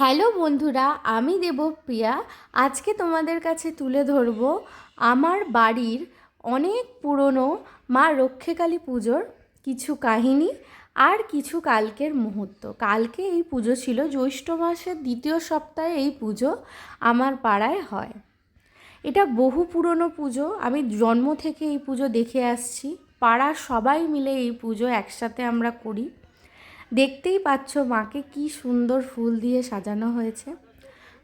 Hello বন্ধুরা, আমি দেবপ্রিয়া। আজকে তোমাদের কাছে তুলে ধরব আমার বাড়ির অনেক পুরনো মা রক্ষেকালী পুজোর কিছু কাহিনী আর কিছু কালকের মুহূর্ত। কালকে এই পুজো ছিল, জ্যৈষ্ঠ মাসের দ্বিতীয় সপ্তাহে এই পুজো আমার পাড়ায় হয়। এটা বহু পুরনো পুজো, আমি জন্ম থেকে এই পুজো দেখে আসছি। পাড়ার সবাই মিলে এই পুজো একসাথে আমরা করি। দেখতেই পাচ্ছ মাকে কি সুন্দর ফুল দিয়ে সাজানো হয়েছে।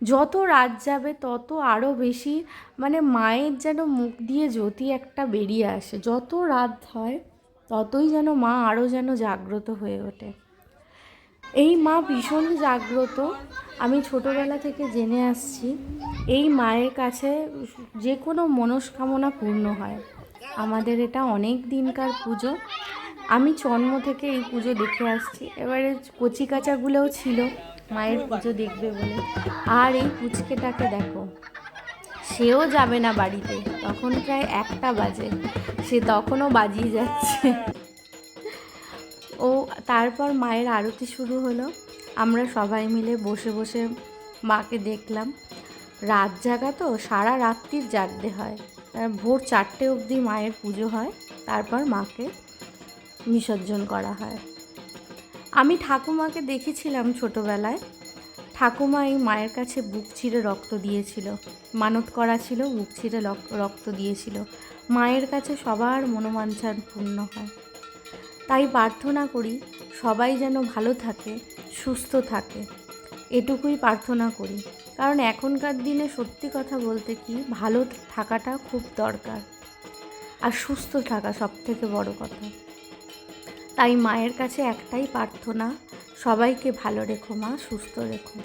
যত রাত যাবে, তত আরও বেশি মানে মায়ের যেন মুখ দিয়ে জ্যোতি একটা বেরিয়ে আসে। যত রাত হয়, ততই যেন মা আরও যেন জাগ্রত হয়ে ওঠে। এই মা ভীষণ জাগ্রত। আমি ছোটোবেলা থেকে জেনে আসছি, এই মায়ের কাছে যে কোনো মনস্কামনা পূর্ণ হয়। আমাদের এটা অনেক দিনকার পুজো। আমি জন্ম থেকে এই পুজো দেখে আসছি। এবারে কচি কাচাগুলোও ছিল, মায়ের পুজো দেখবে বলে। আর এই পুচকেটাকে দেখো, সেও যাবে না বাড়িতে। তখন প্রায় একটা বাজে, সে তখনও বাজিয়ে যাচ্ছে। ও তারপর মায়ের আরতি শুরু হলো। আমরা সবাই মিলে বসে বসে মাকে দেখলাম। রাত জাগা তো, সারা রাত্রির জাগতে হয়। ভোর চারটে অবধি মায়ের পুজো হয়। তারপর মাকে বিসর্জন করা হয়। আমি ঠাকুমাকে দেখেছিলাম ছোটোবেলায়। ঠাকুমা এই মায়ের কাছে বুক ছিঁড়ে রক্ত দিয়েছিল। মানত করা ছিল, বুক ছিঁড়ে রক্ত দিয়েছিল। মায়ের কাছে সবার মনোবাঞ্ছান পূর্ণ হয়। তাই প্রার্থনা করি, সবাই যেন ভালো থাকে, সুস্থ থাকে। এটুকুই প্রার্থনা করি। কারণ এখনকার দিনে সত্যি কথা বলতে কি, ভালো থাকাটা খুব দরকার। আর সুস্থ থাকা সব থেকে বড় কথা। তাই মায়ের কাছে একটাই প্রার্থনা, সবাইকে ভালো রেখো মা, সুস্থ রেখো।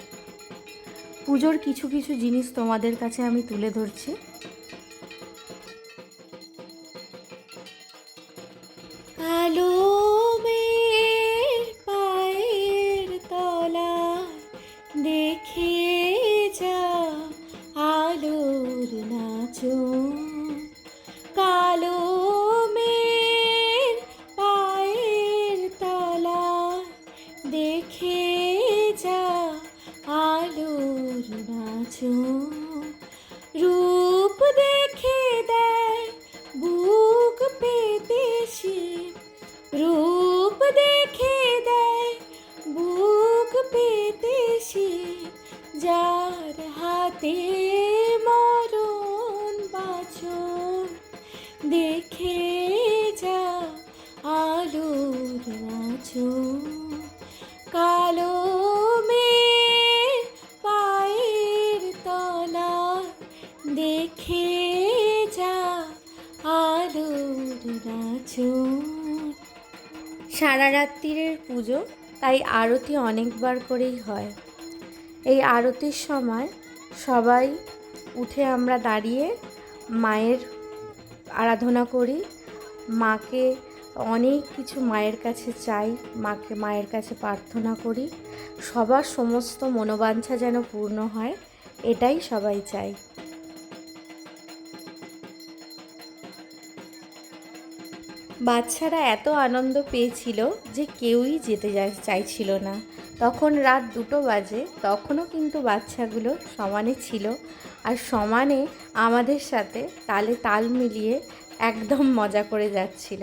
পুজোর কিছু কিছু জিনিস তোমাদের কাছে আমি তুলে ধরছি। রূপ দেখে দেয়, বুক পেতে সে। রূপ দেখে দেয়, বুক পেতে সে। যার হাতে মরণ বাছর, দেখে রাত্রিরের পুজো তাই আরতি অনেকবার করেই হয়। এই আরতির সময় সবাই উঠে আমরা দাঁড়িয়ে মায়ের আরাধনা করি। মাকে অনেক কিছু মায়ের কাছে চাই, মাকে মায়ের কাছে প্রার্থনা করি। সবার সমস্ত মনোবাঞ্ছা যেন পূর্ণ হয়, এটাই সবাই চাই বাচ্চারা এত আনন্দ পেয়েছিল যে কেউই যেতে চাইছিল না। তখন রাত দুটো বাজে, তখনও কিন্তু বাচ্চাগুলো সমানে ছিল আর সমানে আমাদের সাথে তালে তাল মিলিয়ে একদম মজা করে যাচ্ছিল।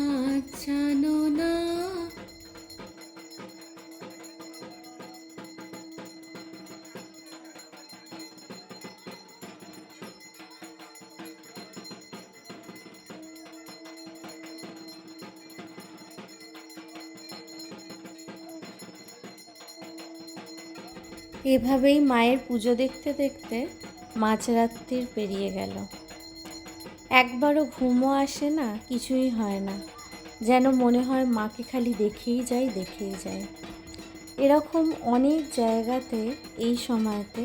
এভাবেই মায়ের পুজো দেখতে দেখতে মাঝরাত্রির পেরিয়ে গেল। একবারও ঘুমও আসে না, কিছুই হয় না। যেন মনে হয় মাকে খালি দেখেই যাই দেখেই যাই এরকম অনেক জায়গাতে এই সময়তে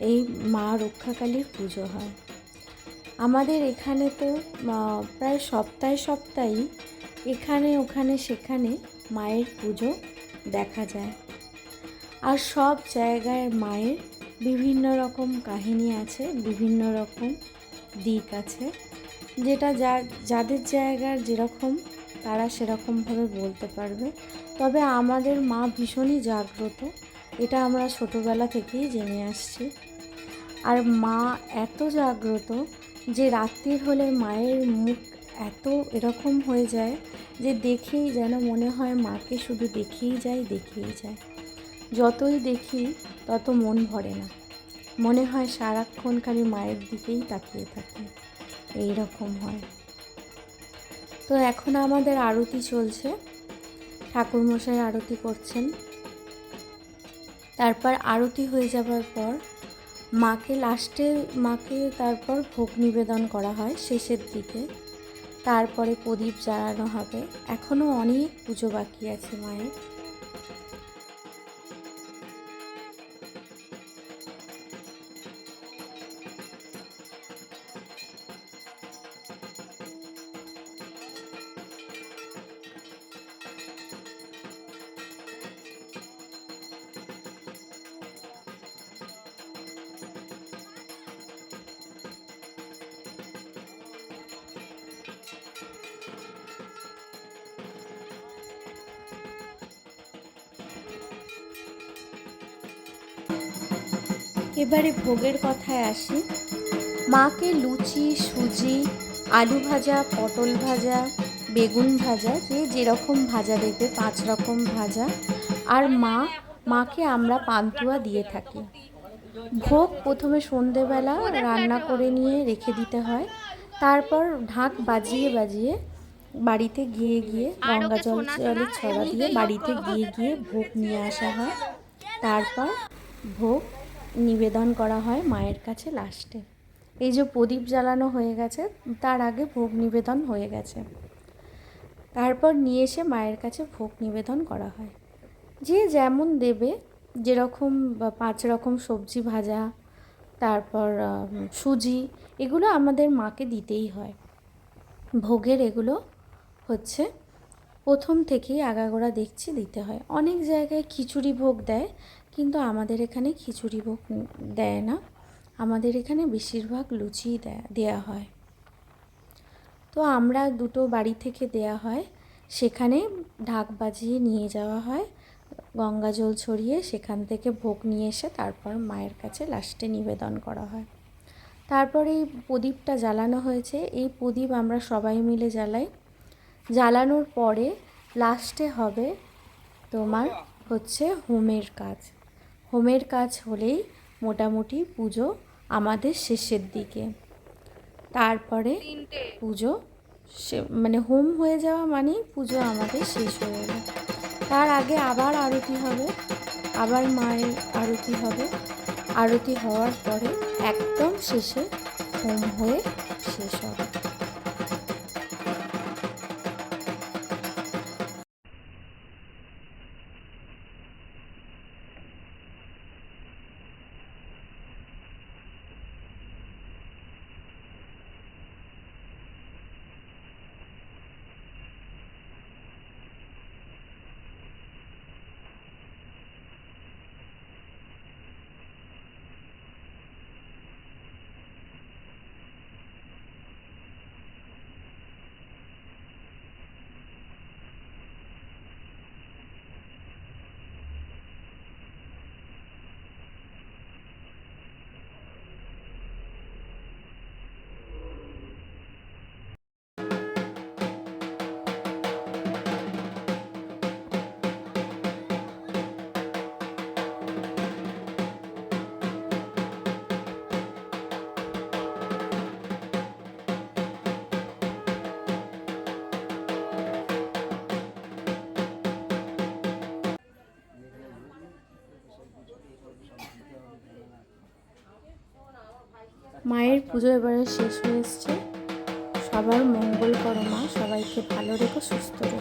এই মা রক্ষাকালীর পুজো হয়। আমাদের এখানে তো প্রায় সপ্তাহে সপ্তাহেই এখানে, ওখানে, সেখানে মায়ের পুজো দেখা যায়। আর সব জায়গায় মায়ের বিভিন্ন রকম কাহিনী আছে, বিভিন্ন রকম দিক আছে। যেটা যা, যাদের জায়গার যেরকম, তারা সেরকমভাবে বলতে পারবে। তবে আমাদের মা ভীষণই জাগ্রত, এটা আমরা ছোটোবেলা থেকেই জেনে আসছি। আর মা এত জাগ্রত যে রাত্রির হলে মায়ের মুখ এত এরকম হয়ে যায় যে দেখেই যেন মনে হয় মাকে শুধু দেখেই যাই দেখেই যায়। যতই দেখি, তত মন ভরে না। মনে হয় সারাক্ষণ খালি মায়ের দিকেই তাকিয়ে থাকি। এই রকম হয়। তো এখন আমাদের আরতি চলছে। ঠাকুরমশাই আরতি করছেন। তারপর আরতি হয়ে যাবার পর মাকে লাস্টে, মাকে তারপর ভোগ নিবেদন করা হয় শেষের দিকে। তারপরে প্রদীপ জ্বালানো হবে। এখনও অনেক পুজো বাকি আছে মায়ের। এবারে ভোগের কথায় আসি। মাকে লুচি, সুজি, আলু ভাজা, পটল ভাজা, বেগুন ভাজা, যে যেরকম ভাজা দেবে পাঁচ রকম ভাজা। আর মা, মাকে আমরা পান্তুয়া দিয়ে থাকি। ভোগ প্রথমে সন্ধেবেলা রান্না করে নিয়ে রেখে দিতে হয়। তারপর ঢাক বাজিয়ে বাজিয়ে বাড়িতে গিয়ে গিয়ে গঙ্গা জল, জলের ছড়া দিয়ে বাড়িতে গিয়ে গিয়ে ভোগ নিয়ে আসা হয়। তারপর ভোগ নিবেদন করা হয় মায়ের কাছে লাস্টে। এই যে প্রদীপ জ্বালানো হয়ে গেছে, তার আগে ভোগ নিবেদন হয়ে গেছে। তারপর নিয়ে এসে মায়ের কাছে ভোগ নিবেদন করা হয়। যে যেমন দেবে, যেরকম পাঁচ রকম সবজি ভাজা, তারপর সুজি, এগুলো আমাদের মাকে দিতেই হয়। ভোগের এগুলো হচ্ছে প্রথম থেকেই আগাগোড়া দেখছি দিতে হয়। অনেক জায়গায় খিচুড়ি ভোগ দেয় কিন্তু আমাদের এখানে খিচুড়ি ভোগ দেয় না। আমাদের এখানে বেশিরভাগ লুচি দেয়া হয়। তো আমরা দুটো বাড়ি থেকে দেয়া হয়। সেখানে ঢাক বাজিয়ে নিয়ে যাওয়া হয়। গঙ্গা জল ছড়িয়ে সেখান থেকে ভোগ নিয়ে এসে তারপর মায়ের কাছে লাস্টে নিবেদন করা হয়। তারপর এই প্রদীপটা জ্বালানো হয়েছে। এই প্রদীপ আমরা সবাই মিলে জ্বালাই। জ্বালানোর পরে লাস্টে হবে তোমার হচ্ছে হোমের কাজ। হোমের কাজ হলেই মোটামুটি পুজো আমাদের শেষের দিকে। তারপরে পুজো সে মানে হোম হয়ে যাওয়া মানেই পুজো আমাদের শেষ হয়ে গেল। তার আগে আবার আরতি হবে আবার মায়ের আরতি হবে। আরতি হওয়ার পরে একদম শেষে হোম হয়ে শেষ হবে। মায়ের পুজো এবারে শেষ হয়ে এসছে। সবার মঙ্গল করো মা, সবাইকে ভালো রেখো, সুস্থ রেখো।